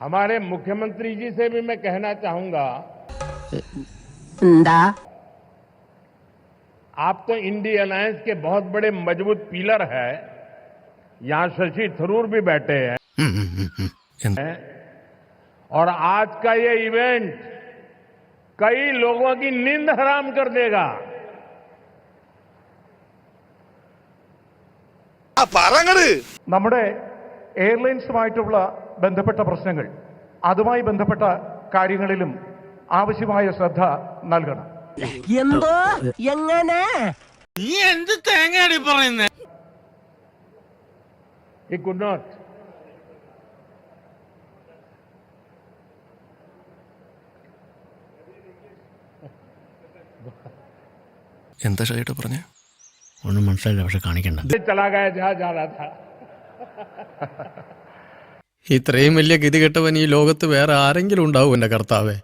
हमारे मुख्यमंत्री जी से भी मैं कहना चाहूंगा എന്താ आप तो इंडिया अलायंस के बहुत बड़े मजबूत पिलर है यहां शशि थरूर भी बैठे हैं हैं? और आज का ये इवेंट कई लोगों की नींद हराम कर देगा നമ്മുടെ എയർലൈൻസുമായിട്ടുള്ള ബന്ധപ്പെട്ട പ്രശ്നങ്ങൾ അതുമായി ബന്ധപ്പെട്ട കാര്യങ്ങളിലും ആവശ്യമായ ശ്രദ്ധ നൽകണം. എന്തോ? എങ്ങനെ? He could not. എന്താ ഷൈട്ട് പറഞ്ഞേ? ഒന്നും മനസ്സിലായില്ല പക്ഷെ കാണിക്കണ്ട. ഇത്രയും വലിയ ഗതി കെട്ടവൻ ഈ ലോകത്ത് വേറെ ആരെങ്കിലും ഉണ്ടാവും എന്റെ കർത്താവേ.